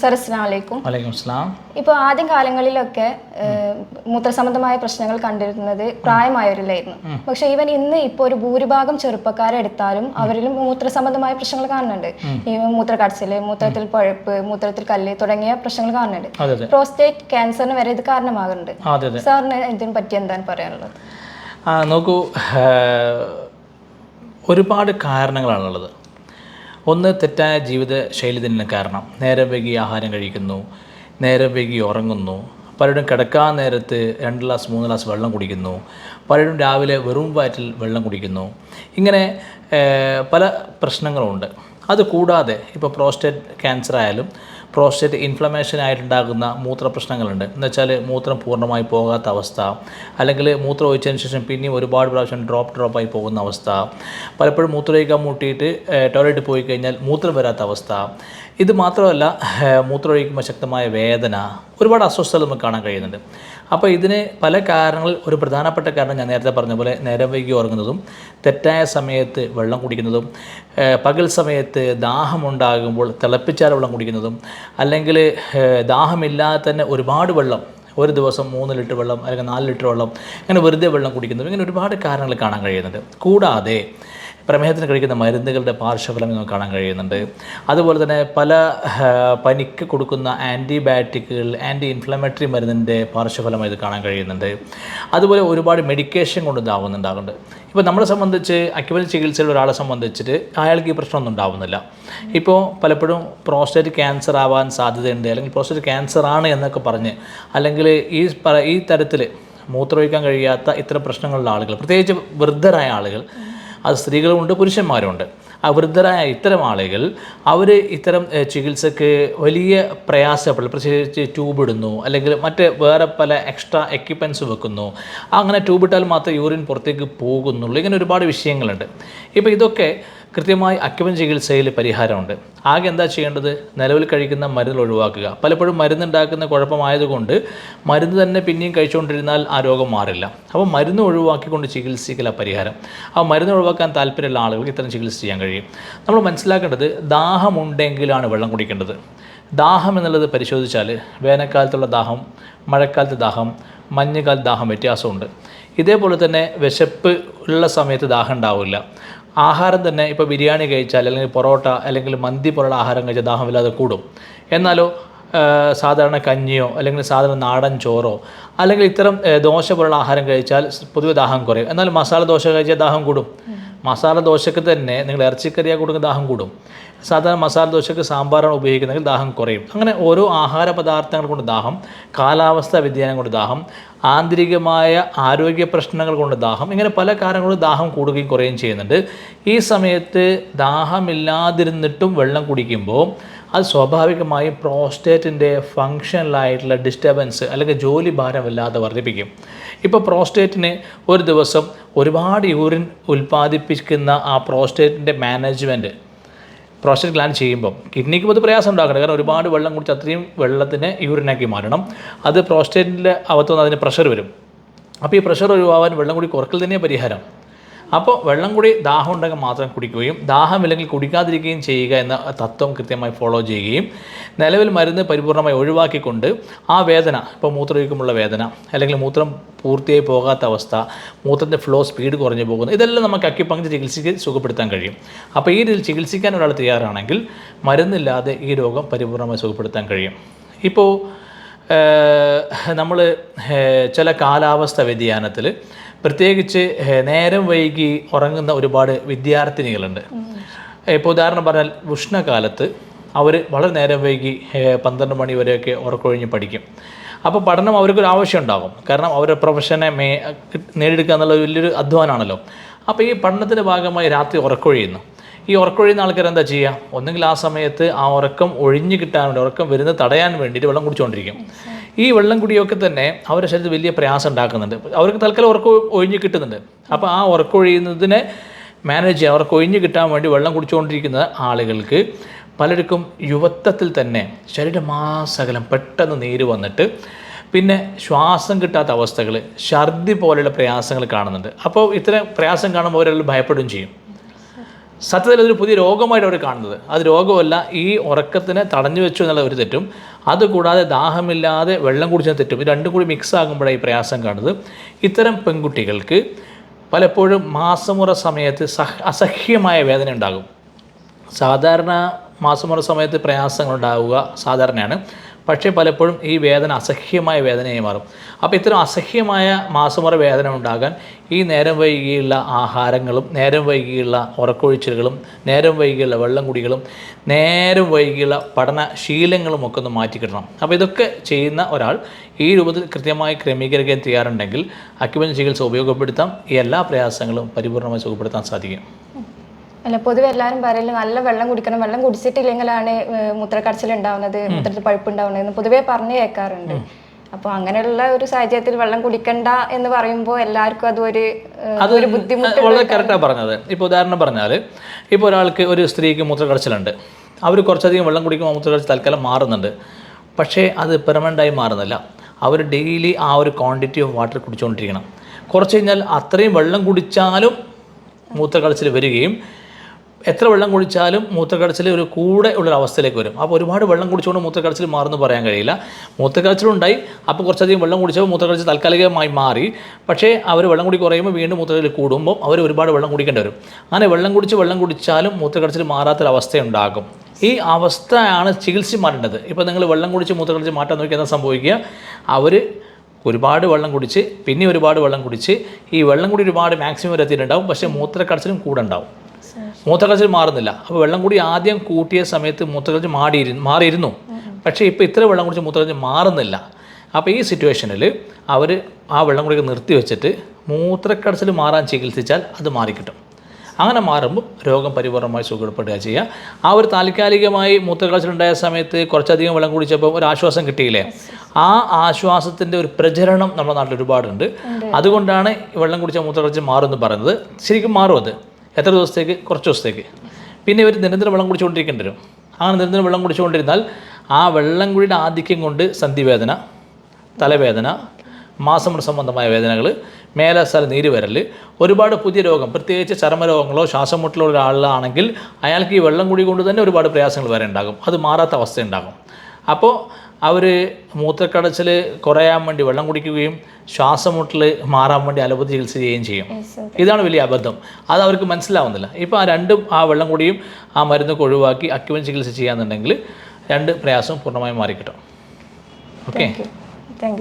Sir അസ്സലാമു അലൈക്കും വലൈക്കും സ്ലാം ഇപ്പോൾ ആദ്യം കാലങ്ങളിലൊക്കെ മൂത്രസംബന്ധമായ പ്രശ്നങ്ങൾ കണ്ടിരുന്നത് പ്രായമായവരിലായിരുന്നു. പക്ഷെ ഇവൻ ഇന്ന് ഇപ്പോൾ ഒരു ഭൂരിഭാഗം ചെറുപ്പക്കാരെടുത്താലും അവരിലും മൂത്രസംബന്ധമായ പ്രശ്നങ്ങൾ കാണുന്നുണ്ട്. ഈ മൂത്രക്കടച്ചിൽ മൂത്രത്തിൽ പഴുപ്പ് മൂത്രത്തിൽ കല്ല് തുടങ്ങിയ പ്രശ്നങ്ങൾ കാണുന്നുണ്ട്. പ്രോസ്റ്റേറ്റ് ക്യാൻസറിന് വരെ ഇത് കാരണമാകുന്നുണ്ട്. സാറിന് ഇതിനെ പറ്റി എന്താണ് പറയാനുള്ളത്? നോക്കൂ ഒരുപാട് കാരണങ്ങളാണുള്ളത്. ഒന്ന് തെറ്റായ ജീവിത ശൈലി തന്നെ കാരണം. നേരം വൈകി ആഹാരം കഴിക്കുന്നു നേരം വൈകി ഉറങ്ങുന്നു പലരും കിടക്കാൻ നേരത്ത് രണ്ട് ഗ്ലാസ് മൂന്ന് ഗ്ലാസ് വെള്ളം കുടിക്കുന്നു പലരും രാവിലെ വെറും വയറ്റിൽ വെള്ളം കുടിക്കുന്നു. ഇങ്ങനെ പല പ്രശ്നങ്ങളുമുണ്ട് അത് കൂടാതെ ഇപ്പോൾ പ്രോസ്റ്റേറ്റ് ക്യാൻസർ ആയാലും പ്രോസ്റ്റേറ്റ് ഇൻഫ്ലമേഷൻ ആയിട്ടുണ്ടാകുന്ന മൂത്രപ്രശ്നങ്ങളുണ്ട്. എന്ന് വെച്ചാൽ മൂത്രം പൂർണമായി പോകാത്ത അവസ്ഥ അല്ലെങ്കിൽ മൂത്രം ഒഴിച്ചതിന് ശേഷം പിന്നെയും ഒരുപാട് പ്രാവശ്യം ഡ്രോപ്പ് ഡ്രോപ്പായി പോകുന്ന അവസ്ഥ പലപ്പോഴും മൂത്രമൊഴിക്കാൻ മുട്ടിയിട്ട് ടോയ്ലറ്റിൽ പോയി കഴിഞ്ഞാൽ മൂത്രം വരാത്ത അവസ്ഥ. ഇത് മാത്രമല്ല മൂത്രമൊഴിക്കുമ്പോൾ ശക്തമായ വേദന ഒരുപാട് അസ്വസ്ഥത നമുക്ക് കാണാൻ കഴിയുന്നുണ്ട്. അപ്പോൾ ഇതിന് പല കാരണങ്ങളിൽ ഒരു പ്രധാനപ്പെട്ട കാരണം ഞാൻ നേരത്തെ പറഞ്ഞ പോലെ നേരം വൈകി ഉറങ്ങുന്നതും തെറ്റായ സമയത്ത് വെള്ളം കുടിക്കുന്നതും പകൽ സമയത്ത് ദാഹമുണ്ടാകുമ്പോൾ തിളപ്പിച്ചാൽ വെള്ളം കുടിക്കുന്നതും അല്ലെങ്കിൽ ദാഹമില്ലാതെ തന്നെ ഒരുപാട് വെള്ളം ഒരു ദിവസം മൂന്ന് ലിറ്റർ വെള്ളം അല്ലെങ്കിൽ നാല് ലിറ്റർ വെള്ളം അങ്ങനെ വെറുതെ വെള്ളം കുടിക്കുന്നതും ഇങ്ങനെ ഒരുപാട് കാരണങ്ങൾ കാണാൻ കഴിയുന്നുണ്ട്. കൂടാതെ പ്രമേഹത്തിന് കഴിക്കുന്ന മരുന്നുകളുടെ പാർശ്വഫലം നമുക്ക് കാണാൻ കഴിയുന്നുണ്ട്. അതുപോലെ തന്നെ പല പനിക്ക് കൊടുക്കുന്ന ആന്റിബയോട്ടിക്കുകൾ ആന്റി ഇൻഫ്ലമേറ്ററി മരുന്നിന്റെ പാർശ്വഫലമായി ഇത് കാണാൻ കഴിയുന്നുണ്ട്. അതുപോലെ ഒരുപാട് മെഡിക്കേഷൻ കൊണ്ട് ഇതാവുന്നുണ്ടാകുന്നുണ്ട് ഇപ്പോൾ നമ്മളെ സംബന്ധിച്ച് അക്യുപഞ്ചർ ചികിത്സയിൽ ഒരാളെ സംബന്ധിച്ചിട്ട് അയാൾക്ക് ഈ പ്രശ്നമൊന്നും ഉണ്ടാവുന്നില്ല. ഇപ്പോൾ പലപ്പോഴും പ്രോസ്റ്റേറ്റ് ക്യാൻസർ ആവാൻ സാധ്യതയുണ്ട് അല്ലെങ്കിൽ പ്രോസ്റ്റേറ്റ് ക്യാൻസർ ആണ് എന്നൊക്കെ പറഞ്ഞ് അല്ലെങ്കിൽ ഈ ഈ തരത്തിൽ മൂത്രമൊഴിക്കാൻ കഴിയാത്ത ഇത്തരം പ്രശ്നങ്ങളുള്ള ആളുകൾ പ്രത്യേകിച്ച് വൃദ്ധരായ ആളുകൾ അത് സ്ത്രീകളുമുണ്ട് പുരുഷന്മാരുമുണ്ട്. ആ വൃദ്ധരായ ഇത്തരം ആളുകൾ അവർ ഇത്തരം ചികിത്സയ്ക്ക് വലിയ പ്രയാസപ്പെടും പ്രത്യേകിച്ച് ട്യൂബ് ഇടുന്നു അല്ലെങ്കിൽ മറ്റ് വേറെ പല എക്സ്ട്രാ എക്യുപ്മെന്റ്സ് വെക്കുന്നു. അങ്ങനെ ട്യൂബ് ഇട്ടാൽ മാത്രമേ യൂറിൻ പുറത്തേക്ക് പോകുന്നുള്ളൂ. ഇങ്ങനെ ഒരുപാട് വിഷയങ്ങളുണ്ട്. ഇപ്പോൾ ഇതൊക്കെ കൃത്യമായി അക്യുപൻ ചികിത്സയിൽ പരിഹാരമുണ്ട്. ആകെ എന്താ ചെയ്യേണ്ടത്? നിലവിൽ കഴിക്കുന്ന മരുന്ന് ഒഴിവാക്കുക. പലപ്പോഴും മരുന്നുണ്ടാക്കുന്ന കുഴപ്പമായതുകൊണ്ട് മരുന്ന് തന്നെ പിന്നെയും കഴിച്ചുകൊണ്ടിരുന്നാൽ ആ രോഗം മാറില്ല. അപ്പോൾ മരുന്ന് ഒഴിവാക്കിക്കൊണ്ട് ചികിത്സിക്കല പരിഹാരം. ആ മരുന്ന് ഒഴിവാക്കാൻ താല്പര്യമുള്ള ആളുകൾക്ക് ഇത്തരം ചികിത്സ ചെയ്യാൻ കഴിയും. നമ്മൾ മനസ്സിലാക്കേണ്ടത് ദാഹമുണ്ടെങ്കിലാണ് വെള്ളം കുടിക്കേണ്ടത്. ദാഹം എന്നുള്ളത് പരിശോധിച്ചാൽ വേനൽക്കാലത്തുള്ള ദാഹം മഴക്കാലത്ത് ദാഹം മഞ്ഞുകാലത്ത് ദാഹം വ്യത്യാസമുണ്ട്. ഇതേപോലെ തന്നെ വിശപ്പ് ഉള്ള സമയത്ത് ദാഹം ഉണ്ടാവില്ല. ആഹാരം തന്നെ ഇപ്പോൾ ബിരിയാണി കഴിച്ചാൽ അല്ലെങ്കിൽ പൊറോട്ട അല്ലെങ്കിൽ മന്തി പോലുള്ള ആഹാരം കഴിച്ചാൽ ദാഹമില്ലാതെ കൂടും. എന്നാലോ സാധാരണ കഞ്ഞിയോ അല്ലെങ്കിൽ സാധാരണ നാടൻ ചോറോ അല്ലെങ്കിൽ ഇത്തരം ദോശ പോലുള്ള ആഹാരം കഴിച്ചാൽ പൊതുവെ ദാഹം കുറയും. എന്നാൽ മസാല ദോശ കഴിച്ചാൽ ദാഹം കൂടും. മസാല ദോശയ്ക്ക് തന്നെ നിങ്ങൾ ഇറച്ചിക്കറിയാ കൊടുക്കുന്ന ദാഹം കൂടും. സാധാരണ മസാല ദോശയ്ക്ക് സാമ്പാറാണ് ഉപയോഗിക്കുന്നതെങ്കിൽ ദാഹം കുറയും. അങ്ങനെ ഓരോ ആഹാര പദാർത്ഥങ്ങൾ കൊണ്ട് ദാഹം കാലാവസ്ഥ വ്യതിയാനം കൊണ്ട് ദാഹം ആന്തരികമായ ആരോഗ്യ പ്രശ്നങ്ങൾ കൊണ്ട് ദാഹം ഇങ്ങനെ പല കാരണങ്ങളും ദാഹം കൂടുകയും കുറയുകയും ചെയ്യുന്നുണ്ട്. ഈ സമയത്ത് ദാഹമില്ലാതിരുന്നിട്ടും വെള്ളം കുടിക്കുമ്പോൾ അത് സ്വാഭാവികമായും പ്രോസ്റ്റേറ്റിന്റെ ഫങ്ഷനിലായിട്ടുള്ള ഡിസ്റ്റർബൻസ് അല്ലെങ്കിൽ ജോലി ഭാരം വല്ലാതെ വർദ്ധിപ്പിക്കും. ഇപ്പോൾ പ്രോസ്റ്റേറ്റിന് ഒരു ദിവസം ഒരുപാട് യൂറിൻ ഉൽപ്പാദിപ്പിക്കുന്ന ആ പ്രോസ്റ്റേറ്റിന്റെ മാനേജ്മെന്റ് പ്രോസ്റ്റേറ്റ് ഗ്ലാൻഡ് ചെയ്യുമ്പോൾ കിഡ്നിക്ക് അത് പ്രയാസം ഉണ്ടാക്കണം കാരണം ഒരുപാട് വെള്ളം കുടിച്ച് അത്രയും വെള്ളത്തിനെ യൂറിനാക്കി മാറ്റണം. അത് പ്രോസ്റ്റേറ്റിന്റെ അകത്തുനിന്ന് അതിന് പ്രഷർ വരും. അപ്പോൾ ഈ പ്രഷർ ഒഴിവാവാൻ വെള്ളം കൂടി കുറക്കൽ തന്നെയാണ് പരിഹാരം. അപ്പോൾ വെള്ളം കൂടി ദാഹം ഉണ്ടെങ്കിൽ മാത്രം കുടിക്കുകയും ദാഹമില്ലെങ്കിൽ കുടിക്കാതിരിക്കുകയും ചെയ്യുക എന്ന തത്വം കൃത്യമായി ഫോളോ ചെയ്യുകയും നിലവിൽ മരുന്ന് പരിപൂർണമായി ഒഴിവാക്കിക്കൊണ്ട് ആ വേദന ഇപ്പോൾ മൂത്രമൊഴിക്കുമുള്ള വേദന അല്ലെങ്കിൽ മൂത്രം പൂർത്തിയായി പോകാത്ത അവസ്ഥ മൂത്രത്തിന്റെ ഫ്ലോ സ്പീഡ് കുറഞ്ഞു പോകുന്നു ഇതെല്ലാം നമുക്ക് അക്യുപങ്ക്ചർ ചികിത്സയ്ക്ക് സുഖപ്പെടുത്താൻ കഴിയും. അപ്പോൾ ഈ രീതിയിൽ ചികിത്സിക്കാൻ ഒരാൾ തയ്യാറാണെങ്കിൽ മരുന്നില്ലാതെ ഈ രോഗം പരിപൂർണമായി സുഖപ്പെടുത്താൻ കഴിയും. ഇപ്പോൾ നമ്മൾ ചില കാലാവസ്ഥ വ്യതിയാനത്തിൽ പ്രത്യേകിച്ച് നേരം വൈകി ഉറങ്ങുന്ന ഒരുപാട് വിദ്യാർത്ഥിനികളുണ്ട്. ഇപ്പോൾ ഉദാഹരണം പറഞ്ഞാൽ ഉഷ്ണകാലത്ത് അവർ വളരെ നേരം വൈകി പന്ത്രണ്ട് മണി വരെയൊക്കെ ഉറക്കൊഴിഞ്ഞ് പഠിക്കും. അപ്പോൾ പഠനം അവർക്കൊരു ആവശ്യം ഉണ്ടാകും. കാരണം അവരുടെ പ്രൊഫഷനെ മേ നേടിയെടുക്കുക എന്നുള്ള വലിയൊരു അധ്വാനമാണല്ലോ. അപ്പോൾ ഈ പഠനത്തിന്റെ ഭാഗമായി രാത്രി ഉറക്കൊഴിയുന്നു. ഈ ഉറക്കൊഴിയുന്ന ആൾക്കാർ എന്താ ചെയ്യുക ഒന്നുകിൽ ആ സമയത്ത് ആ ഉറക്കം ഒഴിഞ്ഞു കിട്ടാൻ വേണ്ടി ഉറക്കം വരുന്നത് തടയാൻ വേണ്ടിയിട്ട് വെള്ളം കുടിച്ചുകൊണ്ടിരിക്കും. ഈ വെള്ളം കുടിയൊക്കെ തന്നെ അവരുടെ ശരീരത്തിൽ വലിയ പ്രയാസം ഉണ്ടാക്കുന്നുണ്ട്. അവർക്ക് തൽക്കാലം ഉറക്കം ഒഴിഞ്ഞ് കിട്ടുന്നുണ്ട്. അപ്പോൾ ആ ഉറക്കൊഴിയുന്നതിനെ മാനേജ് ചെയ്യാൻ അവർക്ക് ഒഴിഞ്ഞ് കിട്ടാൻ വേണ്ടി വെള്ളം കുടിച്ചുകൊണ്ടിരിക്കുന്ന ആളുകൾക്ക് പലർക്കും യുവത്വത്തിൽ തന്നെ ശരീരമാസകലം പെട്ടെന്ന് നീര് വന്നിട്ട് പിന്നെ ശ്വാസം കിട്ടാത്ത അവസ്ഥകൾ ഛർദി പോലെയുള്ള പ്രയാസങ്ങൾ കാണുന്നുണ്ട്. അപ്പോൾ ഇത്തരം പ്രയാസം കാണുമ്പോൾ അവരെല്ലാം ഭയപ്പെടുകയും ചെയ്യും. സത്യത്തിൽ അതൊരു പുതിയ രോഗമായിട്ട് അവർ കാണുന്നത്. അത് രോഗമല്ല ഈ ഉറക്കത്തിനെ തടഞ്ഞു വെച്ചു എന്നുള്ള ഒരു തെറ്റും അതുകൂടാതെ ദാഹമില്ലാതെ വെള്ളം കുടിച്ച തെറ്റും ഇത് രണ്ടും കൂടി മിക്സ് ആകുമ്പോഴാണ് ഈ പ്രയാസം കാണുന്നത്. ഇത്തരം പെൺകുട്ടികൾക്ക് പലപ്പോഴും മാസമുറ സമയത്ത് സഹ അസഹ്യമായ വേദന ഉണ്ടാകും. സാധാരണ മാസമുറ സമയത്ത് പ്രയാസങ്ങൾ ഉണ്ടാവുക സാധാരണയാണ്. പക്ഷേ പലപ്പോഴും ഈ വേദന അസഹ്യമായ വേദനയായി മാറും. അപ്പോൾ ഇത്തരം അസഹ്യമായ മാസമുറ വേദന ഉണ്ടാകാൻ ഈ നേരം വൈകിയുള്ള ആഹാരങ്ങളും നേരം വൈകിയുള്ള ഉറക്കൊഴിച്ചിലുകളും നേരം വൈകിയുള്ള വെള്ളം കുടികളും നേരം വൈകിയുള്ള പഠന ശീലങ്ങളും ഒക്കെ ഒന്ന് മാറ്റിക്കിടണം. അപ്പോൾ ഇതൊക്കെ ചെയ്യുന്ന ഒരാൾ ഈ രൂപത്തിൽ കൃത്യമായി ക്രമീകരിക്കാൻ തയ്യാറുണ്ടെങ്കിൽ അക്യുപഞ്ച് ചികിത്സ ഉപയോഗപ്പെടുത്താം. ഈ എല്ലാ പ്രയാസങ്ങളും പരിപൂർണമായി സുഖപ്പെടുത്താൻ സാധിക്കും. അല്ല പൊതുവെ എല്ലാവരും പറയൽ നല്ല വെള്ളം കുടിക്കണം. വെള്ളം കുടിച്ചിട്ടില്ലെങ്കിലാണ് മൂത്രക്കടച്ചിൽ ഉണ്ടാവുന്നത് മൂത്രത്തിൽ പഴുപ്പ് ഉണ്ടാവുന്നത് എന്ന് പൊതുവെ പറഞ്ഞു കേൾക്കാറുണ്ട്. അപ്പോൾ അങ്ങനെയുള്ള ഒരു സാഹചര്യത്തിൽ വെള്ളം കുടിക്കണ്ട എന്ന് പറയുമ്പോൾ എല്ലാവർക്കും അതൊരു അതൊരു അത് ബുദ്ധിമുട്ട് വളരെ കറക്റ്റാണ് പറഞ്ഞത്. ഇപ്പോൾ ഉദാഹരണം പറഞ്ഞാൽ ഇപ്പോൾ ഒരാൾക്ക് ഒരു സ്ത്രീക്ക് മൂത്രക്കടച്ചിലുണ്ട്. അവർ കുറച്ചധികം വെള്ളം കുടിക്കുമ്പോൾ മൂത്രക്കടച്ചിൽ തൽക്കാലം മാറുന്നുണ്ട്. പക്ഷേ അത് പെർമനന്റായി മാറുന്നില്ല. അവർ ഡെയിലി ആ ഒരു ക്വാണ്ടിറ്റി ഓഫ് വാട്ടർ കുടിച്ചുകൊണ്ടിരിക്കണം കുറച്ച് കഴിഞ്ഞാൽ അത്രയും വെള്ളം കുടിച്ചാലും മൂത്രക്കടച്ചിൽ വരികയും എത്ര വെള്ളം കുടിച്ചാലും മൂത്രക്കടച്ചിൽ ഒരു കൂടെ ഉള്ളൊരവസ്ഥയിലേക്ക് വരും. അപ്പോൾ ഒരുപാട് വെള്ളം കുടിച്ചുകൊണ്ട് മൂത്രക്കടച്ചിൽ മാറുമെന്ന് പറയാൻ കഴിയില്ല. മൂത്രക്കടച്ചിലുണ്ടായി. അപ്പോൾ കുറച്ചധികം വെള്ളം കുടിച്ചപ്പോൾ മൂത്രക്കടച്ചിൽ താൽക്കാലികമായി മാറി. പക്ഷേ അവർ വെള്ളം കുടി കുറയുമ്പോൾ വീണ്ടും മൂത്രക്കടച്ചിൽ കൂടുമ്പോൾ അവർ ഒരുപാട് വെള്ളം കുടിക്കേണ്ടി വരും. അങ്ങനെ വെള്ളം കുടിച്ച് വെള്ളം കുടിച്ചാലും മൂത്രക്കടച്ചിൽ മാറാത്തൊരവസ്ഥയുണ്ടാകും ഈ അവസ്ഥയാണ് ചികിത്സ മാറ്റേണ്ടത് ഇപ്പോൾ നിങ്ങൾ വെള്ളം കുടിച്ച് മൂത്രക്കടച്ചിൽ മാറ്റാൻ നോക്കി എന്താ സംഭവിക്കുക? അവർ ഒരുപാട് വെള്ളം കുടിച്ച് പിന്നെ ഒരുപാട് വെള്ളം കുടിച്ച് ഈ വെള്ളം കൂടി ഒരുപാട് മാക്സിമം വരെ എത്തിയിട്ടുണ്ടാവും. പക്ഷേ മൂത്രക്കടച്ചിലും കൂടെ ഉണ്ടാവും. മൂത്രക്കടച്ചിൽ മാറുന്നില്ല. അപ്പോൾ വെള്ളം കൂടി ആദ്യം കൂട്ടിയ സമയത്ത് മൂത്രക്കടച്ചിൽ മാടിയിരുന്നു മാറിയിരുന്നു. പക്ഷേ ഇപ്പോൾ ഇത്ര വെള്ളം കുടിച്ച് മൂത്രക്കടച്ചിൽ മാറുന്നില്ല. അപ്പോൾ ഈ സിറ്റുവേഷനിൽ അവർ ആ വെള്ളം കൂടി നിർത്തി വെച്ചിട്ട് മൂത്രക്കടച്ചിൽ മാറാൻ ചികിത്സിച്ചാൽ അത് മാറിക്കിട്ടും. അങ്ങനെ മാറുമ്പോൾ രോഗം പരിപൂർണമായി സുഖപ്പെടുക ചെയ്യുക. ആ ഒരു താൽക്കാലികമായി മൂത്രക്കടച്ചിലുണ്ടായ സമയത്ത് കുറച്ചധികം വെള്ളം കുടിച്ചപ്പോൾ ഒരു ആശ്വാസം കിട്ടിയില്ലേ? ആ ആശ്വാസത്തിന്റെ ഒരു പ്രചരണം നമ്മുടെ നാട്ടിൽ ഒരുപാടുണ്ട്. അതുകൊണ്ടാണ് വെള്ളം കുടിച്ച മൂത്രക്കടച്ചിൽ മാറുമെന്ന് പറയുന്നത്. ശരിക്കും മാറും അത്. എത്ര ദിവസത്തേക്ക്? കുറച്ച് ദിവസത്തേക്ക്. പിന്നെ ഇവർ നിരന്തരം വെള്ളം കുടിച്ചുകൊണ്ടിരിക്കേണ്ടി വരും. അങ്ങനെ നിരന്തരം വെള്ളം കുടിച്ചുകൊണ്ടിരുന്നാൽ ആ വെള്ളം കുടിയുടെ ആധിക്യം കൊണ്ട് സന്ധിവേദന തലവേദന മാസം സംബന്ധമായ വേദനകൾ മേലസ്ഥല നീര് വരൽ ഒരുപാട് പുതിയ രോഗം പ്രത്യേകിച്ച് ചർമ്മരോഗങ്ങളോ ശ്വാസം മുട്ടലോ ഒരാളാണെങ്കിൽ അയാൾക്ക് ഈ വെള്ളം കുടി കൊണ്ട് തന്നെ ഒരുപാട് പ്രയാസങ്ങൾ വരെ ഉണ്ടാകും. അത് മാറാത്ത അവസ്ഥ ഉണ്ടാകും അപ്പോൾ അവർ മൂത്രക്കടച്ചിൽ കുറയാൻ വേണ്ടി വെള്ളം കുടിക്കുകയും ശ്വാസം മുട്ടൽ മാറാൻ വേണ്ടി അലോപ്പതി ചികിത്സ ചെയ്യുകയും ചെയ്യും. ഇതാണ് വലിയ അബദ്ധം. അത് അവർക്ക് മനസ്സിലാവുന്നില്ല. ഇപ്പോൾ ആ രണ്ടും ആ വെള്ളം കുടിയും ആ മരുന്നൊക്കെ ഒഴിവാക്കി അക്യുവൻ ചികിത്സ ചെയ്യാന്നുണ്ടെങ്കിൽ രണ്ട് പ്രയാസവും പൂർണമായും മാറിക്കിട്ടും. Okay thank